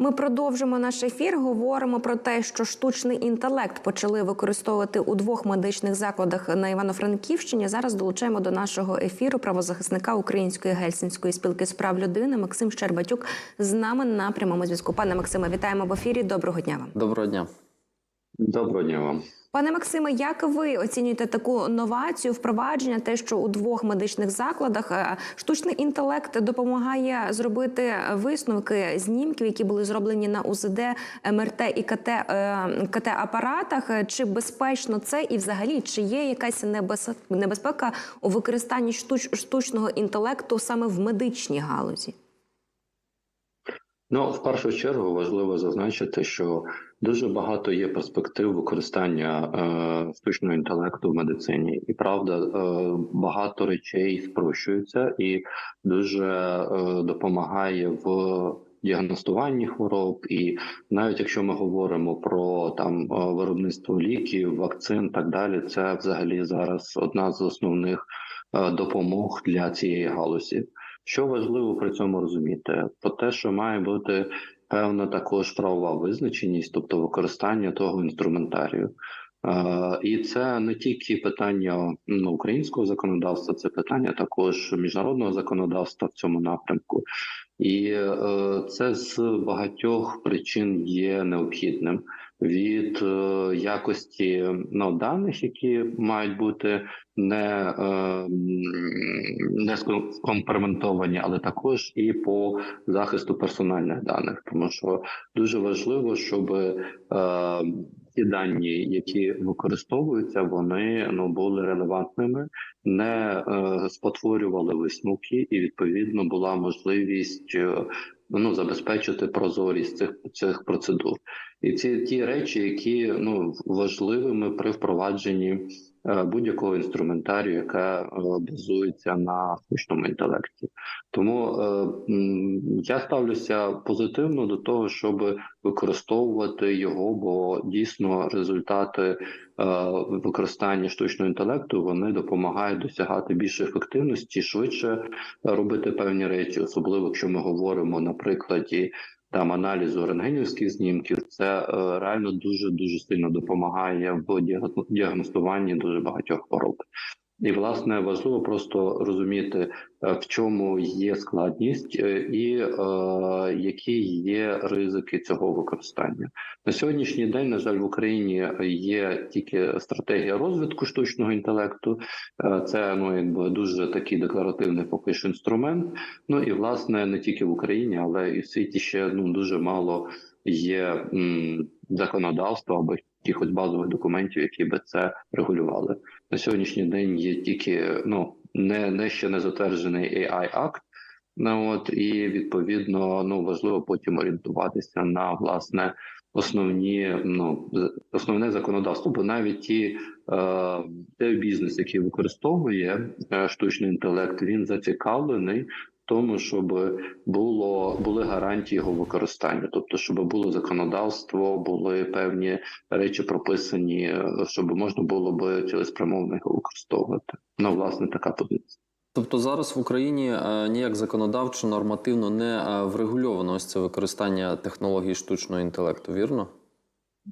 Ми продовжимо наш ефір. Говоримо про те, що штучний інтелект почали використовувати у двох медичних закладах на Івано-Франківщині. Зараз долучаємо до нашого ефіру правозахисника Української гельсінської спілки з прав людини Максим Щербатюк з нами на прямому зв'язку. Пане Максиме, вітаємо в ефірі. Доброго дня вам. Доброго дня. Доброго дня вам. Пане Максиме, як ви оцінюєте таку новацію, впровадження, те, що у двох медичних закладах е, штучний інтелект допомагає зробити висновки знімків, які були зроблені на УЗД, МРТ і КТ, е, КТ апаратах? Чи безпечно це і взагалі чи є якась небез- небезпека у використанні штуч, штучного інтелекту саме в медичній галузі? Ну, в першу чергу важливо зазначити, що дуже багато є перспектив використання е, штучного інтелекту в медицині, і правда, е, багато речей спрощуються і дуже е, допомагає в діагностуванні хвороб. І навіть якщо ми говоримо про там е, виробництво ліків, вакцин, так далі, це взагалі зараз одна з основних е, допомог для цієї галузі. Що важливо при цьому розуміти? Про те, що має бути певна також правова визначеність, тобто використання того інструментарію. Е, І це не тільки питання ну, українського законодавства, це питання також міжнародного законодавства в цьому напрямку, і е, це з багатьох причин є необхідним від е, якості ну, даних, які мають бути не, е, не скомпроментовані, але також і по захисту персональних даних, тому що дуже важливо, щоб е, ті дані, які використовуються, вони ну були релевантними, не е, спотворювали висновки, і відповідно була можливість е, ну забезпечити прозорість цих цих процедур. І ці ті речі, які ну важливими при впровадженні будь-якого інструментарію, яка е, базується на штучному інтелекті. Тому е, я ставлюся позитивно до того, щоб використовувати його, бо дійсно результати е, використання штучного інтелекту вони допомагають досягати більше ефективності, швидше робити певні речі, особливо якщо ми говоримо на прикладі там аналізу рентгенівських знімків, це е, реально дуже дуже сильно допомагає в діагностуванні дуже багатьох хвороб. І власне важливо просто розуміти, е, в чому є складність е, і е, які є ризики цього використання. На сьогоднішній день, на жаль, в Україні є тільки стратегія розвитку штучного інтелекту. Е, Це ну якби дуже такий декларативний поки що інструмент. Ну і власне не тільки в Україні, але і в світі ще ну дуже мало є м, законодавства або якихось базових документів, які би це регулювали. На сьогоднішній день є тільки ну не, не ще не затверджений AI акт. Ну от і відповідно ну важливо потім орієнтуватися на власне основні ну основне законодавство, бо навіть ті е, той бізнес, який використовує е, штучний інтелект, він зацікавлений тому, щоб було були гарантії його використання, тобто, щоб було законодавство, були певні речі прописані, щоб можна було би цілеспрямовно його використовувати. Ну, власне, така позиція. Тобто зараз в Україні е, ніяк законодавчо нормативно не е, врегульовано ось це використання технологій штучного інтелекту, вірно?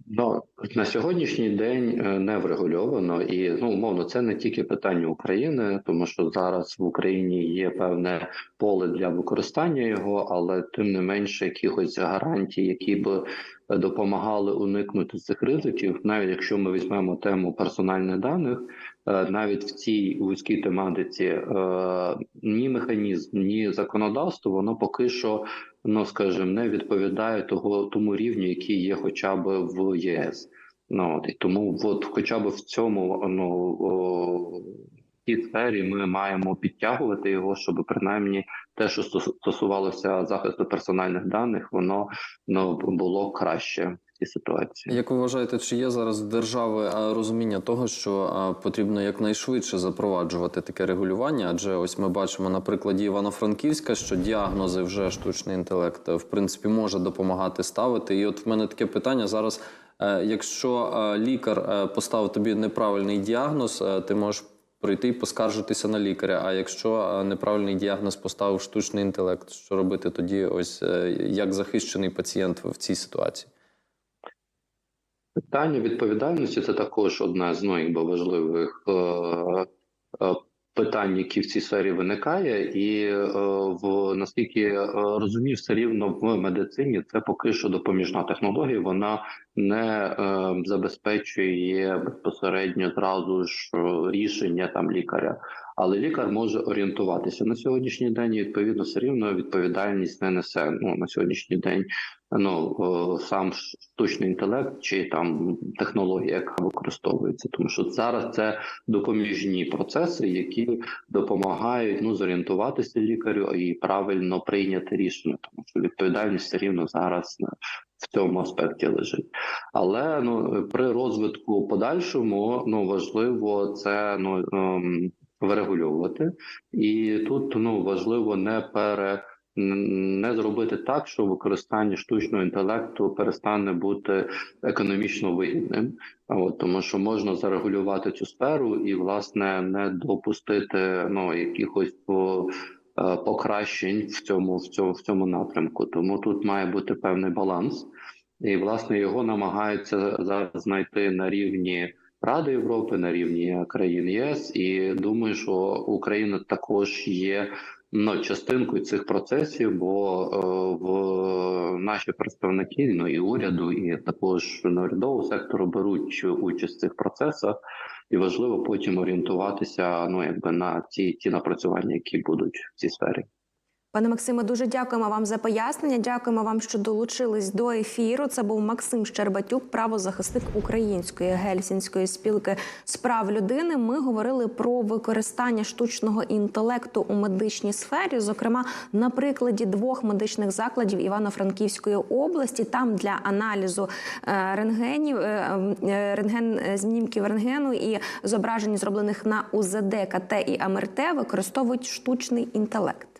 Ну на сьогоднішній день е, не врегульовано, і ну умовно, це не тільки питання України, тому що зараз в Україні є певне поле для використання його, але тим не менше якихось гарантій, які б допомагали уникнути цих ризиків, навіть якщо ми візьмемо тему персональних даних, е, навіть в цій вузькій тематиці е, ні механізм, ні законодавство, воно поки що ну скажімо, не відповідає того тому рівню, який є, хоча б в ЄС. Ну от і тому, от, хоча б в цьому ну о, цій сфері, ми маємо підтягувати його, щоб принаймні те, що стосувалося захисту персональних даних, воно ну було краще цій ситуації. Як ви вважаєте, чи є зараз держави розуміння того, що потрібно якнайшвидше запроваджувати таке регулювання? Адже ось ми бачимо на прикладі Івано-Франківська, що діагнози вже штучний інтелект в принципі може допомагати ставити. І от в мене таке питання зараз. е, Якщо е, лікар е, поставив тобі неправильний діагноз, ти можеш прийти і поскаржитися на лікаря. А якщо неправильний діагноз поставив штучний інтелект, що робити тоді? Ось е, як захищений пацієнт в цій ситуації? Питання відповідальності це також одна з ну, якби, важливих е, е, питань, які в цій сфері виникає, і е, в наскільки розумів, розумію, все рівно в медицині це поки що допоміжна технологія. Вона не е, забезпечує безпосередньо зразу ж е, рішення там лікаря. Але лікар може орієнтуватися на сьогоднішній день. і, Відповідно, все рівно відповідальність не несе ну на сьогоднішній день. Ну е, сам штучний інтелект чи там технологія, яка використовується, тому що зараз це допоміжні процеси, які допомагають ну зорієнтуватися лікарю і правильно прийняти рішення, тому що відповідальність все рівно зараз в цьому аспекті лежить. Але ну при розвитку подальшому ну важливо це ну ем, врегульовувати, і тут ну важливо не пере не зробити так, що використання штучного інтелекту перестане бути економічно вигідним. От тому, що можна зарегулювати цю сферу і власне не допустити ну якихось по. е, Покращень в цьому в цьому в цьому напрямку, тому тут має бути певний баланс, і власне його намагаються зараз знайти на рівні Ради Європи, на рівні країн ЄС. І думаю, що Україна також є ну, частинкою цих процесів, бо е, в наші представники ну і уряду, і також неурядового сектору беруть участь в цих процесах, і важливо потім орієнтуватися ну якби на ті, ті напрацювання, які будуть в цій сфері. Пане Максиме, дуже дякуємо вам за пояснення. Дякуємо вам, що долучились до ефіру. Це був Максим Щербатюк, правозахисник Української гельсінської спілки з прав людини. Ми говорили про використання штучного інтелекту у медичній сфері, зокрема на прикладі двох медичних закладів Івано-Франківської області. Там для аналізу е, рентгенів, е, е, рентген знімків рентгену і зображень, зроблених на УЗД, КТ і МРТ, використовують штучний інтелект.